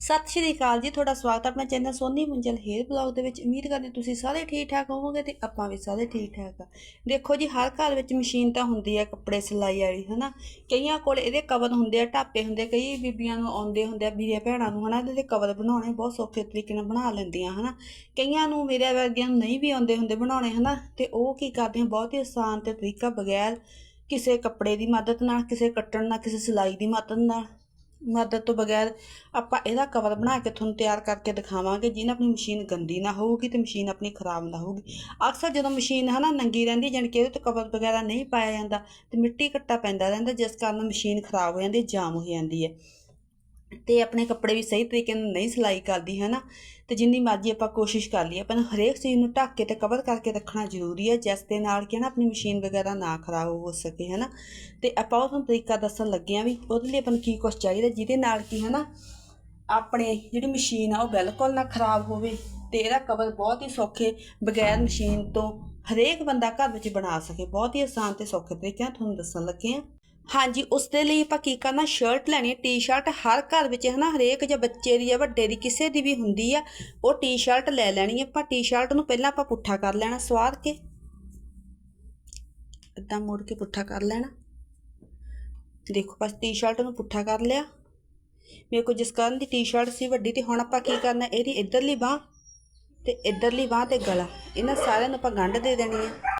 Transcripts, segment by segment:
ਸਤਿ ਸ਼੍ਰੀ ਅਕਾਲ ਜੀ ਤੁਹਾਡਾ ਸਵਾਗਤ ਹੈ ਆਪਣੇ channel Soni Munjal hair blog ਦੇ ਵਿੱਚ। ਉਮੀਦ ਕਰਦੇ ਤੁਸੀਂ ਸਾਰੇ ਠੀਕ ਠਾਕ ਹੋਵੋਗੇ ਤੇ ਆਪਾਂ ਵੀ ਸਾਰੇ ਠੀਕ ਠਾਕ ਆ ਦੇਖੋ ਜੀ ਹਰ ਘਰ ਵਿੱਚ ਮਸ਼ੀਨ ਤਾਂ ਹੁੰਦੀ ਹੈ ਕੱਪੜੇ ਸਿਲਾਈ ਵਾਲੀ ਹਨਾ? ਕਈਆਂ ਕੋਲ ਇਹਦੇ ਕਵਰ ਹੁੰਦੇ ਆ ਢਾਪੇ ਹੁੰਦੇ ਆ, ਕਈ ਬੀਬੀਆਂ ਨੂੰ ਆਉਂਦੇ ਹੁੰਦੇ ਆ ਵੀਰੇ ਭੈਣਾਂ ਨੂੰ ਹਨਾ? ਇਹਦੇ ਕਵਰ ਬਣਾਉਣੇ ਬਹੁਤ ਸੌਖੇ ਤਰੀਕੇ ਨਾਲ ਬਣਾ ਲੈਂਦੀਆਂ ਹਨਾ? ਕਈਆਂ ਨੂੰ ਮੇਰੇ ਵਰਗਿਆਂ ਨੂੰ ਨਹੀਂ ਵੀ ਆਉਂਦੇ ਹੁੰਦੇ ਬਣਾਉਣੇ ਹਨਾ? ਤੇ ਉਹ ਕੀ ਕਰਦੀਆਂ ਬਹੁਤ ਹੀ ਆਸਾਨ ਤੇ ਤਰੀਕਾ ਬਗੈਰ ਕਿਸੇ ਕੱਪੜੇ ਦੀ ਮਦਦ ਨਾਲ ਕਿਸੇ ਕੱਟਣ ਨਾਲ ਕਿਸੇ ਸਿਲਾਈ ਦੀ ਮਦਦ ਨਾਲ ਮਦਦ ਤੋਂ ਬਗੈਰ ਆਪਾਂ ਇਹਦਾ ਕਵਰ ਬਣਾ ਕੇ ਤੁਹਾਨੂੰ ਤਿਆਰ ਕਰਕੇ ਦਿਖਾਵਾਂਗੇ। ਜਿਹਨਾਂ ਆਪਣੀ ਮਸ਼ੀਨ ਗੰਦੀ ਨਾ ਹੋਊਗੀ ਤੇ ਮਸ਼ੀਨ ਆਪਣੀ ਖਰਾਬ ਨਾ ਹੋਊਗੀ। ਅਕਸਰ ਜਦੋਂ ਮਸ਼ੀਨ ਹਨਾ ਨੰਗੀ ਰਹਿੰਦੀ, ਜਾਣੀ ਕਿ ਇਹਦੇ ਤੋਂ ਕਵਰ ਵਗੈਰਾ ਨਹੀਂ ਪਾਇਆ ਜਾਂਦਾ ਤੇ ਮਿੱਟੀ ਘੱਟਾ ਪੈਂਦਾ ਰਹਿੰਦਾ, ਜਿਸ ਕਾਰਨ ਮਸ਼ੀਨ ਖਰਾਬ ਹੋ ਜਾਂਦੀ, ਜਾਮ ਹੋ ਜਾਂਦੀ ਹੈ। ਤੇ ਆਪਣੇ ਕੱਪੜੇ ਵੀ ਸਹੀ ਤਰੀਕੇ ਨਾਲ ਨਹੀਂ ਸਿਲਾਈ ਕਰਦੀ ਹੈ ਨਾ ਤੇ ਜਿੰਨੀ ਮਰਜ਼ੀ ਆਪਾਂ ਕੋਸ਼ਿਸ਼ ਕਰ ਲਈਏ, ਆਪਾਂ ਨੂੰ ਹਰੇਕ ਚੀਜ਼ ਨੂੰ ਢੱਕ ਕੇ ਤੇ ਕਵਰ ਕਰਕੇ ਰੱਖਣਾ ਜ਼ਰੂਰੀ ਹੈ, ਜਿਸ ਦੇ ਨਾਲ ਕਿ ਨਾ ਆਪਣੀ ਮਸ਼ੀਨ ਵਗੈਰਾ ਨਾ ਖਰਾਬ ਹੋ ਸਕੇ ਹੈ ਨਾ ਤੇ ਆਪਾਂ ਉਹ ਤੁਹਾਨੂੰ ਤਰੀਕਾ ਦੱਸਣ ਲੱਗੇ ਆ ਵੀ ਉਹਦੇ ਲਈ ਆਪਾਂ ਨੂੰ ਕੀ ਕੁਝ ਚਾਹੀਦਾ, ਜਿਹਦੇ ਨਾਲ ਕਿ ਹੈ ਨਾ ਆਪਣੇ ਜਿਹੜੀ ਮਸ਼ੀਨ ਆ ਉਹ ਬਿਲਕੁਲ ਨਾ ਖਰਾਬ ਹੋਵੇ ਤੇ ਇਹਦਾ ਕਵਰ ਬਹੁਤ ਹੀ ਸੌਖੇ ਬਗੈਰ ਮਸ਼ੀਨ ਤੋਂ ਹਰੇਕ ਬੰਦਾ ਘਰ ਵਿੱਚ ਬਣਾ ਸਕੇ, ਬਹੁਤ ਹੀ ਆਸਾਨ ਤੇ ਸੌਖੇ ਤਰੀਕੇ ਨਾਲ ਤੁਹਾਨੂੰ ਦੱਸਣ ਲੱਗੇ ਆ ਹਾਂਜੀ, ਉਸ ਦੇ ਲਈ ਆਪਾਂ ਕੀ ਕਰਨਾ ਸ਼ਰਟ ਲੈਣੀ ਹੈ ਟੀ-ਸ਼ਰਟ ਹਰ ਘਰ ਵਿੱਚ ਹੈ ਨਾ ਹਰੇਕ ਜਾਂ ਬੱਚੇ ਦੀ ਜਾਂ ਵੱਡੇ ਦੀ ਕਿਸੇ ਦੀ ਵੀ ਹੁੰਦੀ ਆ, ਉਹ ਟੀ-ਸ਼ਰਟ ਲੈ ਲੈਣੀ ਹੈ ਆਪਾਂ। ਟੀ-ਸ਼ਰਟ ਨੂੰ ਪਹਿਲਾਂ ਆਪਾਂ ਪੁੱਠਾ ਕਰ ਲੈਣਾ ਸਵਾਰ ਕੇ। ਇਦਾਂ ਮੋੜ ਕੇ ਪੁੱਠਾ ਕਰ ਲੈਣਾ। ਦੇਖੋ, ਬਸ ਟੀ-ਸ਼ਰਟ ਨੂੰ ਪੁੱਠਾ ਕਰ ਲਿਆ। ਮੇਰੇ ਕੋਲ ਜਿਸ ਕਾਰਨ ਦੀ ਟੀ-ਸ਼ਰਟ ਸੀ ਵੱਡੀ, ਤੇ ਹੁਣ ਆਪਾਂ ਕੀ ਕਰਨਾ, ਇਹਦੀ ਇਧਰਲੀ ਬਾਹ ਤੇ ਇਧਰਲੀ ਬਾਹ ਤੇ ਗਲਾ। ਇਹਨਾਂ ਸਾਰਿਆਂ ਨੂੰ ਆਪਾਂ ਗੰਢ ਦੇ ਦੇਣੀ ਹੈ।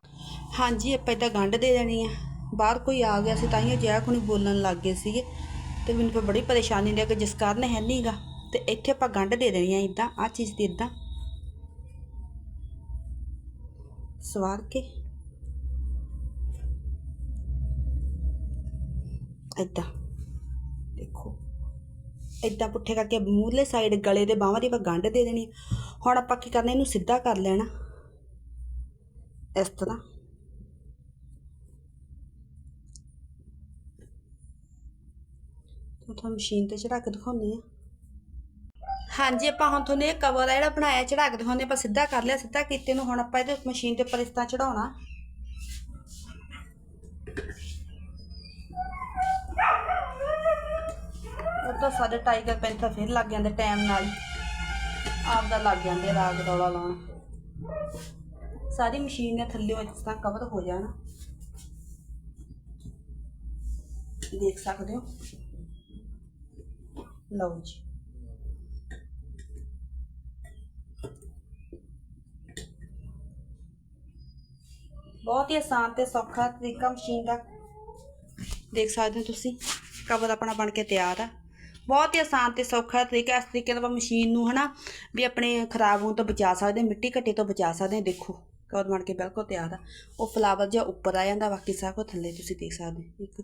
ਹਾਂਜੀ, ਆਪਾਂ ਇਦਾਂ ਗੰਢ ਦੇ ਦੇਣੀ ਹੈ। ਬਾਹਰ ਕੋਈ ਆ ਗਿਆ ਸੀ ਤਾਂ ਹੀ ਜੈ ਹੁਣੀ ਬੋਲਣ ਲੱਗ ਗਏ ਸੀਗੇ। ਤੇ ਮੈਨੂੰ ਫਿਰ ਬੜੀ ਪਰੇਸ਼ਾਨੀ ਲੱਗ, ਜਿਸ ਕਾਰਨ ਹੈ ਨਹੀਂਗਾ ਤੇ ਇੱਥੇ ਆਪਾਂ ਗੰਢ ਦੇ ਦੇਣੀ ਹੈ ਇਦਾਂ ਆ ਚੀਜ਼ ਦੀ ਇਦਾਂ ਸਵਾਰ ਕੇ। ਇਦਾਂ ਦੇਖੋ। ਇਦਾਂ ਪੁੱਠੇ ਕਰਕੇ ਮੂਹਰਲੇ ਸਾਈਡ ਗਲੇ ਦੇ ਬਾਹਾਂ ਦੀ ਆਪਾਂ ਗੰਢ ਦੇ ਦੇਣੀ ਹੈ। ਹੁਣ ਆਪਾਂ ਕੀ ਕਰਨਾ, ਇਹਨੂੰ ਸਿੱਧਾ ਕਰ ਲੈਣਾ। ਇਸ ਤਰ੍ਹਾਂ। ਮੈਂ ਤੁਹਾਨੂੰ ਮਸ਼ੀਨ ਤੇ ਚੜਾ ਕੇ ਦਿਖਾਉਂਦੀ ਆ ਹਾਂਜੀ, ਆਪਾਂ ਹੁਣ ਤੁਹਾਨੂੰ ਇਹ ਕਵਰ ਆ ਜਿਹੜਾ ਬਣਾਇਆ ਚੜਾ ਕੇ ਦਿਖਾਉਂਦੇ ਆਪਾਂ ਸਿੱਧਾ ਕਰ ਲਿਆ, ਸਿੱਧਾ ਕੀਤੇ ਨੂੰ ਹੁਣ ਆਪਾਂ ਇਹਦੇ ਮਸ਼ੀਨ ਦੇ ਉੱਪਰ ਇਸ ਤਰ੍ਹਾਂ ਚੜਾਉਣਾ ਉਹ ਤਾਂ ਸਾਡੇ ਟਾਈਗਰ ਪੈਂਥਰ ਫਿਰ ਲੱਗ ਜਾਂਦੇ ਟਾਈਮ ਨਾਲ। ਹੀ ਆਪਦਾ ਲੱਗ ਜਾਂਦੇ ਰਾਗ ਰੌਲਾ ਲਾਉਣ। ਸਾਰੀ ਮਸ਼ੀਨ ਨੇ ਥੱਲੇੋਂ ਇਸ ਤਰ੍ਹਾਂ ਕਵਰ ਹੋ ਜਾਣਾ। ਦੇਖ ਸਕਦੇ ਹੋ? ਲਓ ਜੀ ਬਹੁਤ ਹੀ ਆਸਾਨ ਤੇ ਸੌਖਾ ਤਰੀਕਾ ਮਸ਼ੀਨ ਦਾ। ਦੇਖ ਸਕਦੇ ਹੋ ਤੁਸੀਂ ਕਵਰ ਆਪਣਾ ਬਣ ਕੇ ਤਿਆਰ ਆ। ਬਹੁਤ ਹੀ ਆਸਾਨ ਤੇ ਸੌਖਾ ਤਰੀਕਾ ਇਸ ਤਰੀਕੇ ਨਾਲ ਆਪਾਂ ਮਸ਼ੀਨ ਨੂੰ ਹਨਾ ਵੀ ਆਪਣੇ ਖਰਾਬ ਹੋਣ ਤੋਂ ਬਚਾ ਸਕਦੇ ਹਾਂ, ਮਿੱਟੀ ਘੱਟੇ ਤੋਂ ਬਚਾ ਸਕਦੇ ਦੇਖੋ ਕਵਰ ਬਣ ਕੇ ਬਿਲਕੁਲ ਤਿਆਰ ਆ। ਉਹ ਫਲਾਵਰ ਜਿਹਾ ਉੱਪਰ ਆ ਜਾਂਦਾ ਬਾਕੀ ਸਾਰਾ ਕੁਝ ਥੱਲੇ ਤੁਸੀਂ ਦੇਖ ਸਕਦੇ ਹੋ। ਇੱਕ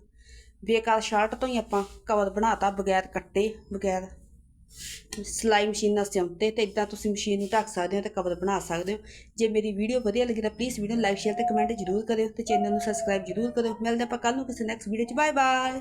ਬੇਕਾਰ ਸ਼ਰਟ ਤੋਂ ਹੀ ਆਪਾਂ, ਕਵਰ ਬਣਾਤਾ ਬਗੈਰ ਕੱਟੇ, ਬਗੈਰ ਸਿਲਾਈ ਮਸ਼ੀਨ ਨਾਲ ਸਿਉਂਤੇ ਤੇ ਇਦਾਂ ਤੁਸੀਂ ਮਸ਼ੀਨ ਨੂੰ ਢੱਕ ਸਕਦੇ ਹੋ ਤੇ ਕਵਰ ਬਣਾ ਸਕਦੇ ਹੋ। ਜੇ ਮੇਰੀ ਵੀਡੀਓ ਵਧੀਆ ਲੱਗੀ ਤਾਂ ਪਲੀਜ਼ ਵੀਡੀਓ ਨੂੰ ਲਾਈਕ ਸ਼ੇਅਰ ਤੇ ਕਮੈਂਟ ਜ਼ਰੂਰ ਕਰਿਓ ਤੇ ਚੈਨਲ ਨੂੰ ਸਬਸਕ੍ਰਾਈਬ ਜ਼ਰੂਰ ਕਰਿਓ। ਮਿਲਦੇ ਆਪਾਂ ਕੱਲ ਨੂੰ ਕਿਸੇ ਨੈਕਸਟ ਵੀਡੀਓ 'ਚ। Bye bye